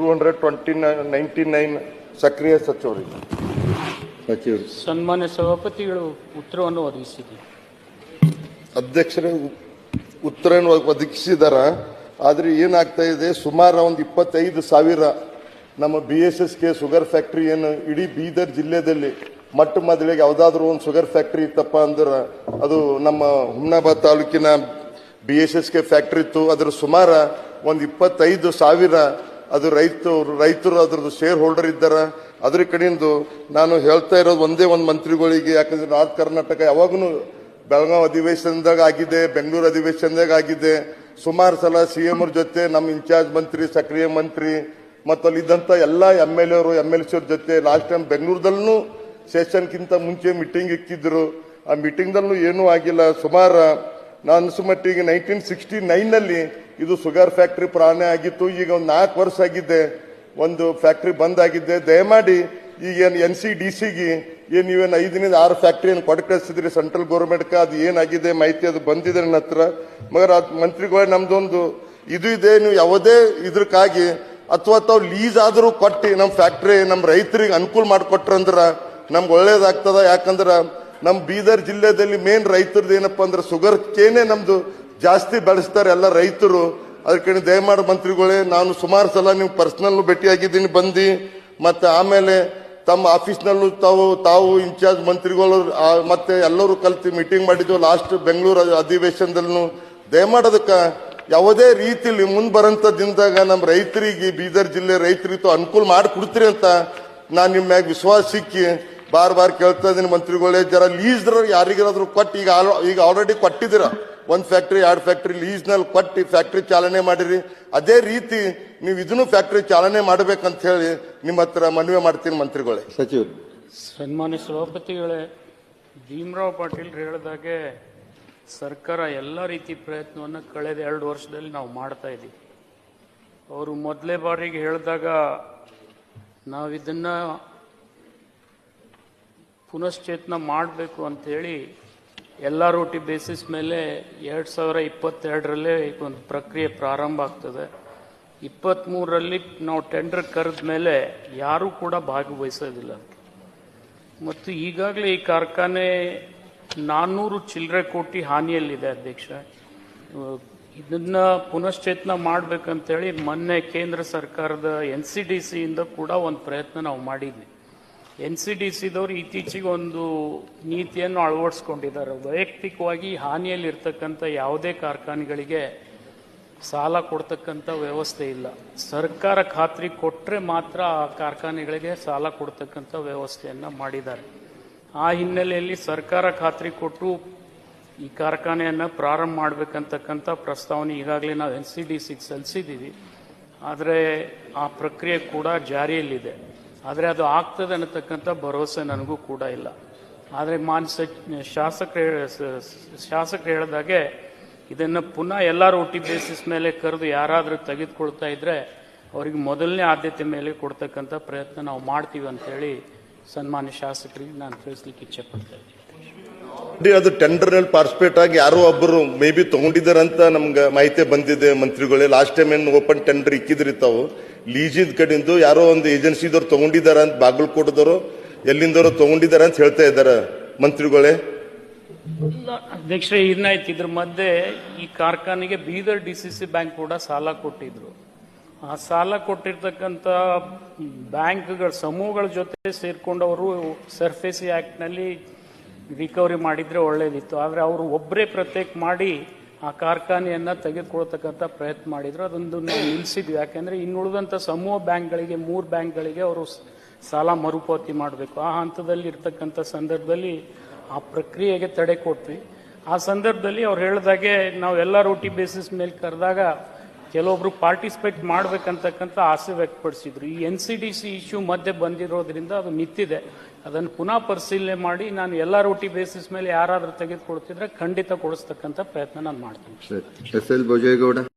Two hundred twenty ninety nine ಸಕ್ರಿಯ ಸಚಿವರು. ಸಚಿವರು. ಸನ್ಮಾನ್ಯ ಸಭಾಪತಿಗಳು ಉತ್ತರವನ್ನು ಒದಗಿಸಿದ್ದೀವಿ ಅಧ್ಯಕ್ಷರೇ ಉತ್ತರವನ್ನು ಒದಗಿಸಿದಾರ. ಆದರೆ ಏನಾಗ್ತಾ ಇದೆ ಸುಮಾರು ಒಂದು ಇಪ್ಪತ್ತೈದು ಸಾವಿರ ನಮ್ಮ B S S K sugar factory ಏನು ಇಡೀ ಬೀದರ್ ಜಿಲ್ಲೆಯಲ್ಲಿ ಮಟ್ಟ ಮೊದಲಿಗೆ ಯಾವುದಾದ್ರೂ ಒಂದು ಶುಗರ್ ಫ್ಯಾಕ್ಟ್ರಿ ಇತ್ತಪ್ಪ ಅಂದ್ರೆ ಅದು ನಮ್ಮ ಹುಮ್ನಾಬಾದ್ ತಾಲೂಕಿನ B S S K factory ಇತ್ತು. ಅದ್ರ ಸುಮಾರು ಒಂದು ಇಪ್ಪತ್ತೈದು ಸಾವಿರ ಅದು ರೈತರು ರೈತರು ಅದ್ರದ್ದು ಶೇರ್ ಹೋಲ್ಡರ್ ಇದ್ದಾರ. ಅದ್ರ ಕಡೆಯಿಂದ ನಾನು ಹೇಳ್ತಾ ಇರೋದು ಒಂದೇ ಒಂದು ಮಂತ್ರಿಗಳಿಗೆ, ಯಾಕಂದ್ರೆ ನಾರ್ತ್ ಕರ್ನಾಟಕ ಯಾವಾಗೂ ಬೆಳಗಾವಿ ಅಧಿವೇಶನದಾಗ ಆಗಿದೆ, ಬೆಂಗಳೂರು ಅಧಿವೇಶನದಾಗ ಆಗಿದೆ. ಸುಮಾರು ಸಲ ಸಿ ಎಂ ಜೊತೆ ನಮ್ಮ ಇನ್ಚಾರ್ಜ್ ಮಂತ್ರಿ, ಸಕ್ರಿಯ ಮಂತ್ರಿ, ಮತ್ತು ಅಲ್ಲಿದ್ದಂಥ ಎಲ್ಲ ಎಂ ಎಲ್ ಎರು ಎಂ ಎಲ್ ಸಿ ಅವ್ರ ಜೊತೆ ಲಾಸ್ಟ್ ಟೈಮ್ ಬೆಂಗಳೂರದಲ್ಲೂ ಸೆಷನ್ಗಿಂತ ಮುಂಚೆ ಮೀಟಿಂಗ್ ಇಕ್ಕಿದ್ರು. ಆ ಮೀಟಿಂಗ್ದಲ್ಲೂ ಏನೂ ಆಗಿಲ್ಲ. ಸುಮಾರು, ನಾನು ಸುಮಟ್ಟಿಗೆ ನೈನ್ಟೀನ್ ಸಿಕ್ಸ್ಟಿ ನೈನ್ನಲ್ಲಿ ಇದು ಸುಗರ್ ಫ್ಯಾಕ್ಟ್ರಿ ಪ್ರಾಣಿ ಆಗಿತ್ತು, ಈಗ ಒಂದು ನಾಲ್ಕು ವರ್ಷ ಆಗಿದ್ದೆ ಒಂದು ಫ್ಯಾಕ್ಟ್ರಿ ಬಂದ್ ಆಗಿದ್ದೆ ದಯಮಾಡಿ ಈಗ ಏನು ಎನ್ ಸಿ ಡಿ ಸಿಗೆ ಏನು ನೀವೇನು ಐದರಿಂದ ಆರು ಫ್ಯಾಕ್ಟ್ರಿ ಏನು ಕೊಟ್ಟು ಕಳಿಸಿದ್ರಿ ಸೆಂಟ್ರಲ್ ಗೌರ್ಮೆಂಟ್ಗೆ ಅದು ಏನಾಗಿದೆ ಮಾಹಿತಿ ಅದು ಬಂದಿದೆ ನನ್ನ ಹತ್ರ. ಮಗರ್ ಅದು ಮಂತ್ರಿಗಳೇ ನಮ್ದೊಂದು ಇದು ಇದೆ, ನೀವು ಯಾವುದೇ ಇದ್ರಕ್ಕಾಗಿ, ಅಥವಾ ತಾವು ಲೀಸ್ ಆದರೂ ಕೊಟ್ಟು ನಮ್ಮ ಫ್ಯಾಕ್ಟ್ರಿ ನಮ್ಮ ರೈತರಿಗೆ ಅನುಕೂಲ ಮಾಡಿಕೊಟ್ರಂದ್ರೆ ನಮ್ಗೆ ಒಳ್ಳೇದಾಗ್ತದ. ಯಾಕಂದ್ರೆ ನಮ್ಮ ಬೀದರ್ ಜಿಲ್ಲೆಯಲ್ಲಿ ಮೇನ್ ರೈತರದ್ದು ಏನಪ್ಪ ಅಂದ್ರೆ ಶುಗರ್ ಕೇನೆ ನಮ್ದು ಜಾಸ್ತಿ ಬೆಳೆಸ್ತಾರೆ ಎಲ್ಲ ರೈತರು. ಅದಕ್ಕೆ ದಯಮಾಡಿ ಮಂತ್ರಿಗಳೇ, ನಾನು ಸುಮಾರು ಸಲ ನೀವು ಪರ್ಸನಲ್ ಭೇಟಿಯಾಗಿದ್ದೀನಿ, ಬಂದು. ಮತ್ತೆ ಆಮೇಲೆ ತಮ್ಮ ಆಫೀಸ್ನಲ್ಲೂ ತಾವು ತಾವು ಇನ್ಚಾರ್ಜ್ ಮಂತ್ರಿಗಳು ಮತ್ತೆ ಎಲ್ಲರೂ ಕಲ್ತು ಮೀಟಿಂಗ್ ಮಾಡಿದ್ವು ಲಾಸ್ಟ್ ಬೆಂಗಳೂರು ಅಧಿವೇಶನದಲ್ಲೂ. ದಯಮಾಡೋದಕ್ಕೆ ಯಾವುದೇ ರೀತಿಯಲ್ಲಿ ಮುಂದೆ ಬರೋಂಥ ದಿನದಾಗ ನಮ್ಮ ರೈತರಿಗೆ, ಬೀದರ್ ಜಿಲ್ಲೆ ರೈತರಿಗೆ ಅನುಕೂಲ ಮಾಡಿಕೊಡ್ತೀರಿ ಅಂತ ನಾನು ನಿಮ್ಮ ಮ್ಯಾಗ ವಿಶ್ವಾಸ ಸಿಕ್ಕಿ ಬಾರ್ ಬಾರ್ ಕೇಳ್ತಾ ಇದ್ದೀನಿ ಮಂತ್ರಿಗಳೇ. ಜರ ಲೀಸ್ ಯಾರಿಗಾದ್ರೂ ಕೊಟ್ಟು, ಈಗ ಈಗ ಆಲ್ರೆಡಿ ಕೊಟ್ಟಿದ್ದೀರ? ಒಂದ್ ಫ್ಯಾಕ್ಟ್ರಿ ಎರಡು ಫ್ಯಾಕ್ಟ್ರಿ ಲೀಸ್ನಲ್ಲಿ ಕೊಟ್ಟು ಫ್ಯಾಕ್ಟ್ರಿ ಚಾಲನೆ ಮಾಡಿರಿ. ಅದೇ ರೀತಿ ನೀವು ಇದನ್ನು ಫ್ಯಾಕ್ಟ್ರಿ ಚಾಲನೆ ಮಾಡಬೇಕಂತ ಹೇಳಿ ನಿಮ್ಮ ಹತ್ರ ಮನವಿ ಮಾಡ್ತೀನಿ ಮಂತ್ರಿಗಳೇ. ಸಚಿವರು ಸನ್ಮಾನ್ಯ ಸಭಾಪತಿಗಳೇ ಭೀಮರಾವ್ ಪಾಟೀಲ್ ಹೇಳಿದಾಗೆ ಸರ್ಕಾರ ಎಲ್ಲ ರೀತಿ ಪ್ರಯತ್ನವನ್ನು ಕಳೆದ ಎರಡು ವರ್ಷದಲ್ಲಿ ನಾವು ಮಾಡ್ತಾ ಇದ್ದೀವಿ. ಅವರು ಮೊದಲೇ ಬಾರಿಗೆ ಹೇಳಿದಾಗ ನಾವು ಇದನ್ನ ಪುನಶ್ಚೇತನ ಮಾಡಬೇಕು ಅಂತೇಳಿ ಎಲ್ಲ ರೂಟಿ ಬೇಸಿಸ್ ಮೇಲೆ ಎರಡು ಸಾವಿರ ಇಪ್ಪತ್ತೆರಡರಲ್ಲೇ ಒಂದು ಪ್ರಕ್ರಿಯೆ ಪ್ರಾರಂಭ ಆಗ್ತದೆ. ಇಪ್ಪತ್ತ್ಮೂರರಲ್ಲಿ ನಾವು ಟೆಂಡರ್ ಕರೆದ ಮೇಲೆ ಯಾರೂ ಕೂಡ ಭಾಗವಹಿಸೋದಿಲ್ಲ. ಮತ್ತು ಈಗಾಗಲೇ ಈ ಕಾರ್ಖಾನೆ ನಾನ್ನೂರು ಚಿಲ್ಲರೆ ಕೋಟಿ ಹಾನಿಯಲ್ಲಿದೆ ಅಧ್ಯಕ್ಷ. ಇದನ್ನು ಪುನಶ್ಚೇತನ ಮಾಡ್ಬೇಕಂತೇಳಿ ಮೊನ್ನೆ ಕೇಂದ್ರ ಸರ್ಕಾರದ ಎನ್ ಸಿ ಡಿ ಸಿಯಿಂದ ಕೂಡ ಒಂದು ಪ್ರಯತ್ನ ನಾವು ಮಾಡಿದ್ವಿ. ಎನ್ ಸಿ ಡಿ ಸಿದವರು ಇತ್ತೀಚೆಗೆ ಒಂದು ನೀತಿಯನ್ನು ಅಳವಡಿಸ್ಕೊಂಡಿದ್ದಾರೆ. ವೈಯಕ್ತಿಕವಾಗಿ ಹಾನಿಯಲ್ಲಿರ್ತಕ್ಕಂಥ ಯಾವುದೇ ಕಾರ್ಖಾನೆಗಳಿಗೆ ಸಾಲ ಕೊಡ್ತಕ್ಕಂಥ ವ್ಯವಸ್ಥೆ ಇಲ್ಲ. ಸರ್ಕಾರ ಖಾತ್ರಿ ಕೊಟ್ಟರೆ ಮಾತ್ರ ಆ ಕಾರ್ಖಾನೆಗಳಿಗೆ ಸಾಲ ಕೊಡ್ತಕ್ಕಂಥ ವ್ಯವಸ್ಥೆಯನ್ನು ಮಾಡಿದ್ದಾರೆ. ಆ ಹಿನ್ನೆಲೆಯಲ್ಲಿ ಸರ್ಕಾರ ಖಾತ್ರಿ ಕೊಟ್ಟು ಈ ಕಾರ್ಖಾನೆಯನ್ನು ಪ್ರಾರಂಭ ಮಾಡಬೇಕಂತಕ್ಕಂಥ ಪ್ರಸ್ತಾವನೆ ಈಗಾಗಲೇ ನಾವು ಎನ್ ಸಿ ಡಿ ಸಿಗೆ ಸಲ್ಲಿಸಿದ್ದೀವಿ. ಆದರೆ ಆ ಪ್ರಕ್ರಿಯೆ ಕೂಡ ಜಾರಿಯಲ್ಲಿದೆ. ಆದರೆ ಅದು ಆಗ್ತದೆ ಅನ್ನತಕ್ಕಂಥ ಭರವಸೆ ನನಗೂ ಕೂಡ ಇಲ್ಲ. ಆದರೆ ಮಾನ್ ಶಾಸಕರು ಶಾಸಕರು ಹೇಳಿದಾಗೆ ಇದನ್ನು ಪುನಃ ಎಲ್ಲರೂ ಒಟ್ಟಿ ಬೇಸಿಸ್ ಮೇಲೆ ಕರೆದು ಯಾರಾದರೂ ತೆಗೆದುಕೊಳ್ತಾ ಇದ್ದರೆ ಅವರಿಗೆ ಮೊದಲನೇ ಆದ್ಯತೆ ಮೇಲೆ ಕೊಡ್ತಕ್ಕಂಥ ಪ್ರಯತ್ನ ನಾವು ಮಾಡ್ತೀವಿ ಅಂತೇಳಿ ಸನ್ಮಾನ್ಯ ಶಾಸಕರಿಗೆ ನಾನು ತಿಳಿಸ್ಲಿಕ್ಕೆ ಇಚ್ಛೆ ಪಡ್ತಾ ಇದ್ದೀನಿ. ಅದು ಟೆಂಡರ್ನಲ್ಲಿ ಪಾರ್ಟಿಸಿಪೇಟ್ ಆಗಿ ಯಾರೋ ಒಬ್ಬರು ಮೇ ಬಿ ತಗೊಂಡಿದ್ದಾರಂತ ನಮ್ಗೆ ಮಾಹಿತಿ ಬಂದಿದೆ ಮಂತ್ರಿಗಳೇ. ಲಾಸ್ಟ್ ಟೈಮ್ ಏನು ಓಪನ್ ಟೆಂಡರ್ ಇಕ್ಕಿದ್ರಿ ತಾವು. ಲೀಜಿದ ಕಡೆಯಿಂದ ಯಾರೋ ಒಂದು ಏಜೆನ್ಸಿದವ್ರು ತಗೊಂಡಿದ್ದಾರೆ ಅಂತ, ಬಾಗಲಕೋಟದವರು ಎಲ್ಲಿಂದವರು ತಗೊಂಡಿದ್ದಾರೆ ಅಂತ ಹೇಳ್ತಾ ಇದ್ದಾರೆ ಮಂತ್ರಿಗಳೇ. ಅಧ್ಯಕ್ಷರೇ, ಏನಾಯ್ತು? ಇದ್ರ ಮಧ್ಯೆ ಈ ಕಾರ್ಖಾನೆಗೆ Bidar D C C bank ಕೂಡ ಸಾಲ ಕೊಟ್ಟಿದ್ರು. ಆ ಸಾಲ ಕೊಟ್ಟಿರ್ತಕ್ಕಂಥ ಬ್ಯಾಂಕ್ಗಳ ಸಮೂಹಗಳ ಜೊತೆ ಸೇರ್ಕೊಂಡವರು ಸರ್ಫೇಸಿ ಆ್ಯಕ್ಟ್ನಲ್ಲಿ ರಿಕವರಿ ಮಾಡಿದ್ರೆ ಒಳ್ಳೇದಿತ್ತು. ಆದರೆ ಅವರು ಒಬ್ಬರೇ ಪ್ರತ್ಯೇಕ ಮಾಡಿ ಆ ಕಾರ್ಖಾನೆಯನ್ನು ತೆಗೆದುಕೊಳ್ತಕ್ಕಂಥ ಪ್ರಯತ್ನ ಮಾಡಿದ್ರು. ಅದೊಂದು ನಾವು ನಿಲ್ಲಿಸಿದ್ವಿ ಯಾಕೆಂದರೆ ಇನ್ನುಳಿದಂಥ ಸಮೂಹ ಬ್ಯಾಂಕ್ಗಳಿಗೆ, ಮೂರು ಬ್ಯಾಂಕ್ಗಳಿಗೆ ಅವರು ಸಾಲ ಮರುಪಾವತಿ ಮಾಡಬೇಕು. ಆ ಹಂತದಲ್ಲಿ ಇರ್ತಕ್ಕಂಥ ಸಂದರ್ಭದಲ್ಲಿ ಆ ಪ್ರಕ್ರಿಯೆಗೆ ತಡೆ ಕೊಟ್ವಿ. ಆ ಸಂದರ್ಭದಲ್ಲಿ ಅವ್ರು ಹೇಳಿದಾಗೆ ನಾವು ಎಲ್ಲ ರೋಟಿ ಬೇಸಿಸ್ ಮೇಲೆ ಕರೆದಾಗ ಕೆಲವೊಬ್ರು ಪಾರ್ಟಿಸಿಪೇಟ್ ಮಾಡ್ಬೇಕಂತಕ್ಕಂಥ ಆಸೆ ವ್ಯಕ್ತಪಡಿಸಿದ್ರು. ಈ N C D C issue ಮಧ್ಯೆ ಬಂದಿರೋದ್ರಿಂದ ಅದು ನಿಂತಿದೆ ಅದನ್ನು ಪುನಃ ಪರಿಶೀಲನೆ ಮಾಡಿ ನಾನು ಎಲ್ಲ ರೋಟಿ ಬೇಸಿಸ್ ಮೇಲೆ ಯಾರಾದರೂ ತೆಗೆದುಕೊಳ್ತಿದ್ರೆ ಖಂಡಿತ ಕೊಡಿಸ್ತಕ್ಕಂಥ ಪ್ರಯತ್ನ ನಾನು ಮಾಡ್ತೀನಿ. S L Bhojegowda